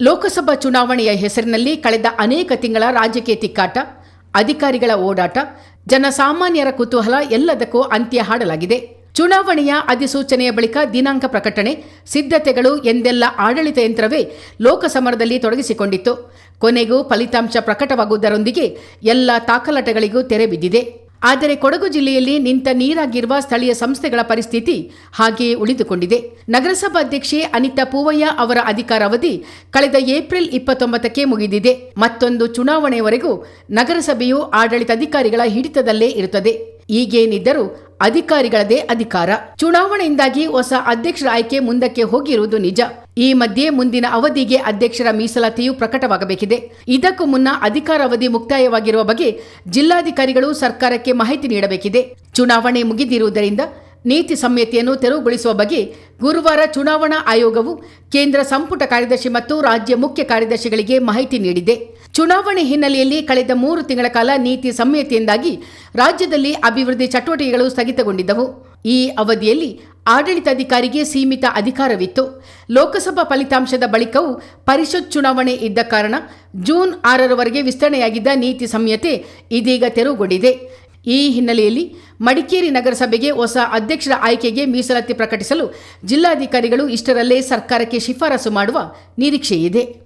ಲೋಕಸಭಾ ಚುನಾವಣೆಯ ಹೆಸರಿನಲ್ಲಿ ಕಳೆದ ಅನೇಕ ತಿಂಗಳ ರಾಜಕೀಯ ತಿಕ್ಕಾಟ, ಅಧಿಕಾರಿಗಳ ಓಡಾಟ, ಜನಸಾಮಾನ್ಯರ ಕುತೂಹಲ ಎಲ್ಲದಕ್ಕೂ ಅಂತ್ಯ ಹಾಡಲಾಗಿದೆ. ಚುನಾವಣೆಯ ಅಧಿಸೂಚನೆಯ ಬಳಿಕ ದಿನಾಂಕ ಪ್ರಕಟಣೆ, ಸಿದ್ಧತೆಗಳು ಎಂದೆಲ್ಲ ಆಡಳಿತ ಯಂತ್ರವೇ ಲೋಕಸಮರದಲ್ಲಿ ತೊಡಗಿಸಿಕೊಂಡಿತ್ತು. ಕೊನೆಗೂ ಫಲಿತಾಂಶ ಪ್ರಕಟವಾಗುವುದರೊಂದಿಗೆ ಎಲ್ಲ ತಾಕಲಾಟಗಳಿಗೂ ತೆರೆ ಬಿದ್ದಿದೆ. ಆದರೆ ಕೊಡಗು ಜಿಲ್ಲೆಯಲ್ಲಿ ನಿಂತ ನೀರಾಗಿರುವ ಸ್ಥಳೀಯ ಸಂಸ್ಥೆಗಳ ಪರಿಸ್ಥಿತಿ ಹಾಗೆಯೇ ಉಳಿದುಕೊಂಡಿದೆ. ನಗರಸಭಾ ಅಧ್ಯಕ್ಷೆ ಅನಿತಾ ಪೂವಯ್ಯ ಅವರ ಅಧಿಕಾರಾವಧಿ ಕಳೆದ ಏಪ್ರಿಲ್ ಇಪ್ಪತ್ತೊಂಬತ್ತಕ್ಕೆ ಮುಗಿದಿದೆ. ಮತ್ತೊಂದು ಚುನಾವಣೆಯವರೆಗೂ ನಗರಸಭೆಯು ಆಡಳಿತಾಧಿಕಾರಿಗಳ ಹಿಡಿತದಲ್ಲೇ ಇರುತ್ತದೆ. ಈಗೇನಿದ್ದರೂ ಅಧಿಕಾರಿಗಳದೇ ಅಧಿಕಾರ. ಚುನಾವಣೆಯಿಂದಾಗಿ ಹೊಸ ಅಧ್ಯಕ್ಷರ ಆಯ್ಕೆ ಮುಂದಕ್ಕೆ ಹೋಗಿರುವುದು ನಿಜ. ಈ ಮಧ್ಯೆ ಮುಂದಿನ ಅವಧಿಗೆ ಅಧ್ಯಕ್ಷರ ಮೀಸಲಾತಿಯು ಪ್ರಕಟವಾಗಬೇಕಿದೆ. ಇದಕ್ಕೂ ಮುನ್ನ ಅಧಿಕಾರಾವಧಿ ಮುಕ್ತಾಯವಾಗಿರುವ ಬಗ್ಗೆ ಜಿಲ್ಲಾಧಿಕಾರಿಗಳು ಸರ್ಕಾರಕ್ಕೆ ಮಾಹಿತಿ ನೀಡಬೇಕಿದೆ. ಚುನಾವಣೆ ಮುಗಿದಿರುವುದರಿಂದ ನೀತಿ ಸಂಹಿತೆಯನ್ನು ತೆರವುಗೊಳಿಸುವ ಬಗ್ಗೆ ಗುರುವಾರ ಚುನಾವಣಾ ಆಯೋಗವು ಕೇಂದ್ರ ಸಂಪುಟ ಕಾರ್ಯದರ್ಶಿ ಮತ್ತು ರಾಜ್ಯ ಮುಖ್ಯ ಕಾರ್ಯದರ್ಶಿಗಳಿಗೆ ಮಾಹಿತಿ ನೀಡಿದೆ. ಚುನಾವಣೆ ಹಿನ್ನೆಲೆಯಲ್ಲಿ ಕಳೆದ ಮೂರು ತಿಂಗಳ ಕಾಲ ನೀತಿ ಸಂಹಿತೆಯಿಂದಾಗಿ ರಾಜ್ಯದಲ್ಲಿ ಅಭಿವೃದ್ಧಿ ಚಟುವಟಿಕೆಗಳು ಸ್ಥಗಿತಗೊಂಡಿದ್ದವು. ಈ ಅವಧಿಯಲ್ಲಿ ಆಡಳಿತಾಧಿಕಾರಿಗೆ ಸೀಮಿತ ಅಧಿಕಾರವಿತ್ತು. ಲೋಕಸಭಾ ಫಲಿತಾಂಶದ ಬಳಿಕವೂ ಪರಿಷತ್ ಚುನಾವಣೆ ಇದ್ದ ಕಾರಣ ಜೂನ್ ಆರರವರೆಗೆ ವಿಸ್ತರಣೆಯಾಗಿದ್ದ ನೀತಿ ಸಂಹಿತೆ ಇದೀಗ ತೆರವುಗೊಂಡಿದೆ. ಈ ಹಿನ್ನೆಲೆಯಲ್ಲಿ ಮಡಿಕೇರಿ ನಗರಸಭೆಗೆ ಹೊಸ ಅಧ್ಯಕ್ಷರ ಆಯ್ಕೆಗೆ ಮೀಸಲಾತಿ ಪ್ರಕಟಿಸಲು ಜಿಲ್ಲಾಧಿಕಾರಿಗಳು ಇಷ್ಟರಲ್ಲೇ ಸರ್ಕಾರಕ್ಕೆ ಶಿಫಾರಸು ಮಾಡುವ ನಿರೀಕ್ಷೆಯಿದೆ.